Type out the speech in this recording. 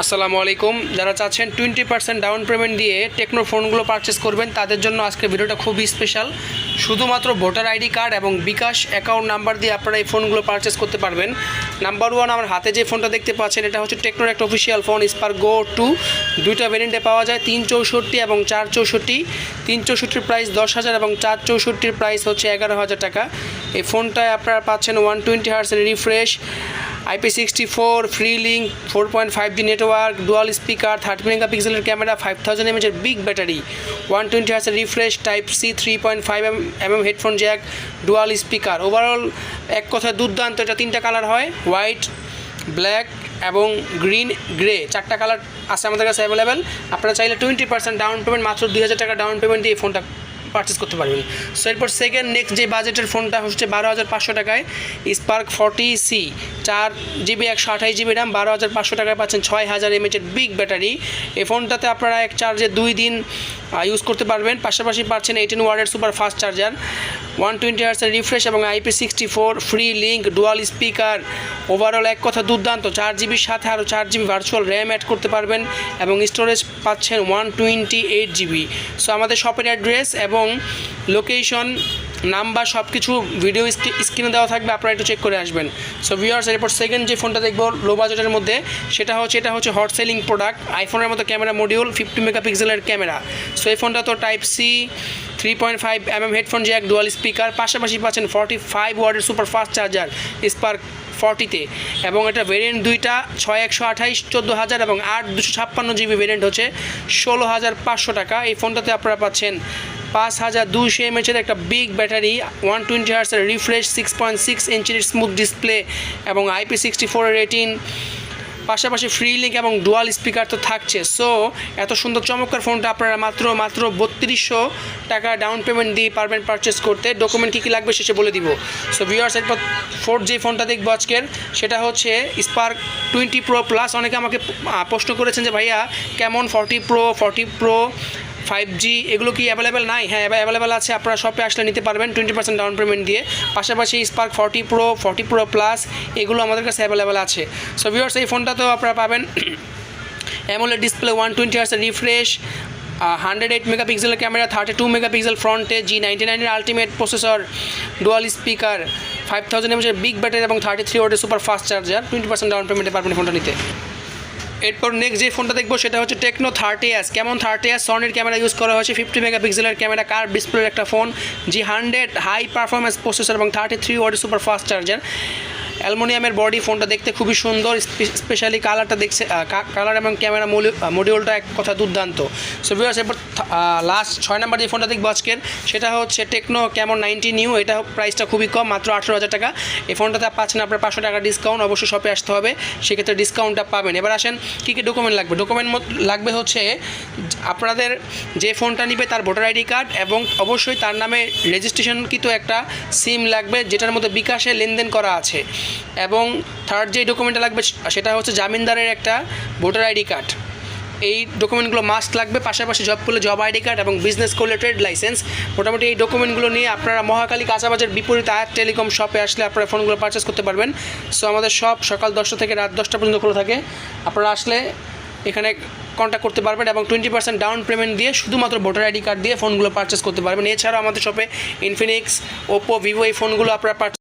আসসালামু আলাইকুম। যারা চাচ্ছেন টোয়েন্টি পার্সেন্ট ডাউন পেমেন্ট দিয়ে টেকনো ফোনগুলো পারচেস করবেন, তাদের জন্য আজকে ভিডিওটা খুবই স্পেশাল শুধুমাত্র ভোটার আইডি কার্ড এবং বিকাশ অ্যাকাউন্ট নাম্বার দিয়ে আপনারা এই ফোনগুলো পারচেস করতে পারবেন। নাম্বার ওয়ান আমার হাতে যে ফোনটা দেখতে পাচ্ছেন, এটা হচ্ছে টেকনোর একটা official phone Spark Go two দুইটা ভেরিয়েন্টে পাওয়া যায়, তিন চৌষট্টি এবং চার চৌষট্টি। তিন চৌষট্টির প্রাইস দশ হাজার এবং চার চৌষট্টির প্রাইস হচ্ছে এগারো হাজার টাকা। এই ফোনটায় আপনারা পাচ্ছেন one twenty হার্সের refresh IP sixty four free link four point five G network dual speaker thirty mega পিক্সেলের ক্যামেরা ফাইভ থাউজেন্ড এমএচের big battery one twenty হার্সের refresh type C three point five M M headphone jack dual speaker overall এক কথায় দুর্দান্ত, এটা তিনটা colour হয় white black এবং green grey চারটা কালার আছে আমাদের কাছে অ্যাভেলেবেল আপনারা চাইলে টোয়েন্টি পার্সেন্ট ডাউন পেমেন্ট মাত্র দুই হাজার টাকা ডাউন পেমেন্ট দিয়ে ফোনটা পারচেস করতে পারবেন। সো এরপর সেকেন্ড নেক্সট যে বাজেটের ফোনটা হচ্ছে বারো হাজার পাঁচশো টাকায় স্পার্ক ফর্টি সি চার জিবি একশো আঠাশ জিবি র্যাম বারো হাজার পাঁচশো টাকায় পাচ্ছেন ছয় হাজার এমএচের বিগ ব্যাটারি এই ফোনটাতে আপনারা এক চার্জে দুই দিন ইউজ করতে পারবেন। পাশাপাশি পাচ্ছেন এইটিন ওয়ার্ডের super fast charger one twenty আর্সের refresh এবং IP sixty four free link dual speaker overall এক কথা দুর্দান্ত, চার জিবির সাথে আরও চার জিবি ভার্চুয়াল র্যাম অ্যাড করতে পারবেন এবং স্টোরেজ পাচ্ছেন one twenty eight GB so আমাদের শপের অ্যাড্রেস এবং লোকেশন নাম্বার সব কিছু ভিডিও স্ক্রিনে দেওয়া থাকবে, আপনারা একটু চেক করে আসবেন। সো ভিউয়ার্স এরপর সেকেন্ড যে ফোনটা দেখব লো বাজেটের মধ্যে, সেটা হচ্ছে, এটা হচ্ছে হট সেলিং প্রোডাক্ট আইফোনের মতো ক্যামেরা মডিউল ফিফটি মেগাপিক্সেলের ক্যামেরা সো এই ফোনটা তো type C three point five M M headphone jack dual speaker পাশাপাশি পাচ্ছেন ফর্টি ফাইভ ওয়ার্ডের সুপার ফাস্ট চার্জার স্পার্ক ফর্টিতে এবং এটা ভেরিয়েন্ট দুইটা, ছয় একশো আঠাইশ, চোদ্দ হাজার এবং আট দুশো ছাপ্পান্ন জিবি ভেরিয়েন্ট হচ্ছে ষোলো হাজার পাঁচশো টাকা। এই ফোনটাতে আপনারা পাচ্ছেন পাঁচ হাজার দুশো এমএচের একটা বিগ ব্যাটারি ওয়ান টোয়েন্টি হার্সের রিফ্রেশ সিক্স পয়েন্ট সিক্স ইঞ্চির স্মুথ ডিসপ্লে এবং আইপি সিক্সটি ফোরের রেটিন পাশাপাশি ফ্রি লিঙ্ক এবং ডুয়াল স্পিকার তো থাকছে। সো এত সুন্দর চমৎকার ফোনটা আপনারা মাত্র মাত্র বত্রিশশো টাকা ডাউন পেমেন্ট দিয়ে পারবেন পারচেস করতে। ডকুমেন্ট কী কী লাগবে শেষে বলে দিব। সো ভিউয়ার্স এরপর ফোর্থ যে ফোনটা দেখব আজকের। সেটা হচ্ছে স্পার্ক টোয়েন্টি প্রো প্লাস অনেকে আমাকে প্রশ্ন করেছেন যে, ভাইয়া, কেমন forty pro forty pro five G এগুলো কি অ্যাভেলেবেল নাই। হ্যাঁ অ্যাভেলেবেল আছে। আপনারা শপে আসলে নিতে পারবেন টোয়েন্টি পার্সেন্ট ডাউন পেমেন্ট দিয়ে। পাশাপাশি Spark forty pro forty pro plus এগুলো আমাদের কাছে অ্যাভেলেবেল আছে। সো ভিউয়ার্স এই ফোনটা তো আপনারা পাবেন। অ্যামোলেড ডিসপ্লে ওয়ান টোয়েন্টি হার্সের রিফ্রেশ হান্ড্রেড এইট মেগাপিক্সেলের ক্যামেরা থার্টি টু মেগাপিক্সেল ফ্রন্টে জি নাইনটি নাইনের ultimate processor dual speaker five thousand এমএচের big battery এবং থার্টি থ্রি ওয়াটের super fast charger twenty percent down পেমেন্টে পারবেন ফোনটা নিতে। এরপর নেক্সট যে ফোনটা দেখব সেটা হচ্ছে টেকনো থার্টি এস কেমন থার্টি এস সনির ক্যামেরা ইউজ করা হয়েছে ফিফটি মেগা পিক্সেলের ক্যামেরা কার ডিসপ্লের একটা phone G hundred high performance processor এবং thirty three watt super fast charger অ্যালমোনিয়ামের body ফোনটা দেখতে খুবই সুন্দর স্পেশালি কালারটা দেখছে কালার এবং ক্যামেরা মডিউলটা এক কথা দুর্দান্ত। সো ভিউয়ার্স এরপর লাস্ট ছয় নাম্বার যে ফোনটা দেখব আজকের, সেটা হচ্ছে টেকনো কেমন নাইনটি নিউ এটা প্রাইসটা খুবই কম, মাত্র আঠেরো হাজার টাকা। এই ফোনটাতে পাচ্ছেন আপনার পাঁচশো টাকা ডিসকাউন্ট অবশ্যই শপে আসতে হবে, সেক্ষেত্রে ডিসকাউন্টটা পাবেন। এবার আসেন, কী কী ডকুমেন্ট লাগবে? ডকুমেন্ট লাগবে হচ্ছে, আপনাদের যে ফোনটা নিবে তার ভোটার আইডি কার্ড এবং অবশ্যই তার নামে রেজিস্ট্রেশনকৃত একটা সিম লাগবে, যেটার মধ্যে বিকাশে লেনদেন করা আছে। এবং থার্ড যে ডকুমেন্টটা লাগবে সেটা হচ্ছে জামিনদারের একটা ভোটার আইডি কার্ড এই ডকুমেন্টগুলো মাস্ট লাগবে, পাশাপাশি জব করলে জব আইডি কার্ড এবং বিজনেস করলে ট্রেড লাইসেন্স মোটামুটি এই ডকুমেন্টগুলো নিয়ে আপনারা মহাকালী কাঁচাবাজার, বিপরীত আয়াত টেলিকম শপে আসলে আপনারা ফোনগুলো পারচেস করতে পারবেন। সো আমাদের শপ সকাল দশটা থেকে রাত দশটা পর্যন্ত খোলা থাকে। আপনারা আসলে এখানে কন্ট্যাক্ট করতে পারবেন এবং টোয়েন্টি পার্সেন্ট ডাউন পেমেন্ট দিয়ে শুধুমাত্র ভোটার আইডি কার্ড দিয়ে ফোনগুলো পারচেস করতে পারবেন। এছাড়াও আমাদের শপে ইনফিনিক্স ওপো ভিভো এই ফোনগুলো আপনারা